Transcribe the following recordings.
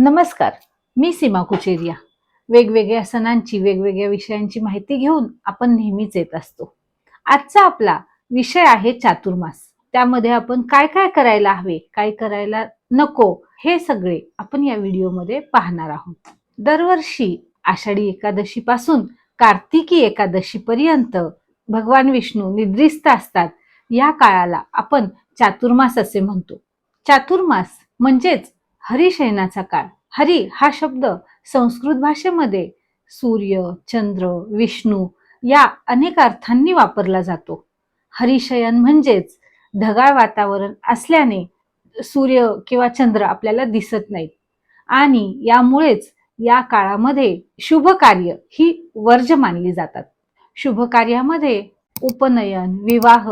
नमस्कार मी सीमा कुचेरिया. वेगवेगळ्या सणांची वेगवेगळ्या विषयांची माहिती घेऊन आपण नेहमीच येत असतो. आजचा आपला विषय आहे चातुर्मास. त्यामध्ये आपण काय काय करायला हवे काय करायला नको हे सगळे आपण या व्हिडिओमध्ये पाहणार आहोत. दरवर्षी आषाढी एकादशी पासून कार्तिकी एकादशी पर्यंत भगवान विष्णू निद्रिस्त असतात. या काळाला आपण चातुर्मास असे म्हणतो. चातुर्मास म्हणजेच हरिशयनाचा काळ हरी हा शब्द संस्कृत भाषेमध्ये सूर्य चंद्र विष्णू या अनेक अर्थांनी वापरला जातो. हरिशयन म्हणजेच ढगाळ वातावरण असल्याने सूर्य किंवा चंद्र आपल्याला दिसत नाहीत. आणि यामुळेच या काळामध्ये शुभ कार्य ही वर्ज मानली जातात. शुभ कार्यामध्ये उपनयन विवाह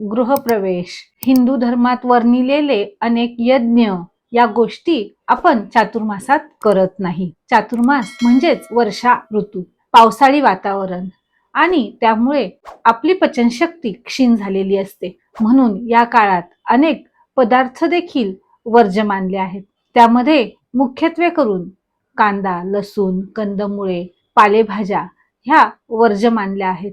गृहप्रवेश हिंदू धर्मात वर्णिलेले अनेक यज्ञ या गोष्टी आपण चातुर्मासात करत नाही. चातुर्मास म्हणजेच वर्षा ऋतू पावसाळी वातावरण. आणि त्यामुळे आपली पचनशक्ती क्षीण झालेली असते. म्हणून या काळात अनेक पदार्थ देखील वर्ज्य मानले आहेत. त्यामध्ये मुख्यत्वे करून कांदा लसूण कंदमुळे पालेभाज्या ह्या वर्ज्य मानल्या आहेत.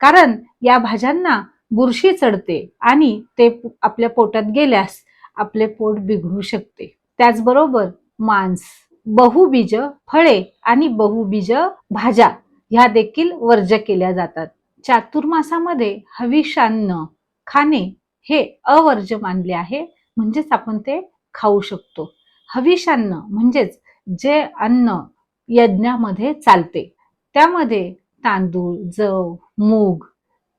कारण या भाज्यांना बुरशी चढते आणि ते आपल्या पोटात गेल्यास आपले पोट बिघडू शकते. त्याचबरोबर मांस बहुबीज फळे आणि बहुबीज भाज्या ह्या देखील वर्ज्य केल्या जातात. चातुर्मासामध्ये हविषान्न खाणे हे अवर्ज्य मानले आहे म्हणजेच आपण ते खाऊ शकतो. हविषान्न म्हणजेच जे अन्न यज्ञामध्ये चालते. त्यामध्ये तांदूळ जव मूग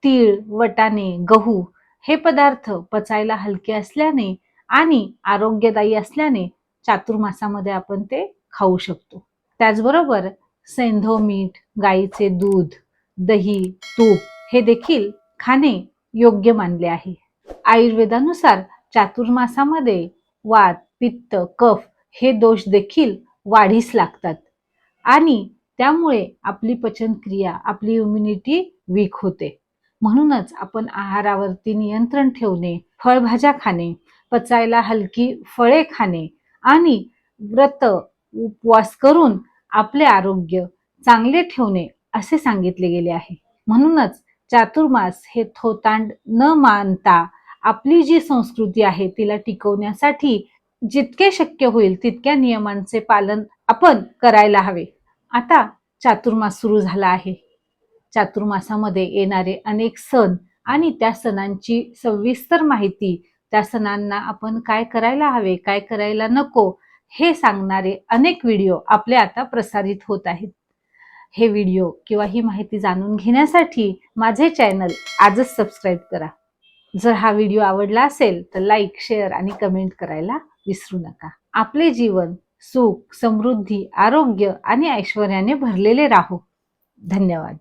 तीळ वटाणे गहू हे पदार्थ पचायला हलके असल्याने आणि आरोग्यदायी असल्याने चातुर्मासामध्ये आपण ते खाऊ शकतो. त्याचबरोबर सेंधव मीठ गाईचे दूध दही तूप हे देखील खाणे योग्य मानले आहे. आयुर्वेदानुसार चातुर्मासामध्ये वात पित्त कफ हे दोष देखील वाढीस लागतात आणि त्यामुळे आपली पचनक्रिया आपली इम्युनिटी वीक होते. म्हणूनच आपण आहारावरती नियंत्रण ठेवणे फळभाज्या खाणे पचायला हलकी फळे खाणे आणि व्रत उपवास करून आपले आरोग्य चांगले ठेवणे असे सांगितले गेले आहे. म्हणूनच चातुर्मास हे थोतांड न मानता आपली जी संस्कृती आहे तिला टिकवण्यासाठी जितके शक्य होईल तितक्या नियमांचे पालन आपण करायला हवे. आता चातुर्मास सुरू झाला आहे. चातुर्मासामध्ये येणारे अनेक सण आणि त्या सणांची सविस्तर माहिती त्या सणांना आपण काय करायला हवे काय करायला नको हे सांगणारे अनेक व्हिडिओ आपले आता प्रसारित होत आहेत. हे व्हिडिओ किंवा ही माहिती जाणून घेण्यासाठी माझे चॅनल आजच सबस्क्राईब करा. जर हा व्हिडिओ आवडला असेल तर लाईक शेअर आणि कमेंट करायला विसरू नका. आपले जीवन सुख समृद्धी आरोग्य आणि ऐश्वर्याने भरलेले राहो. धन्यवाद.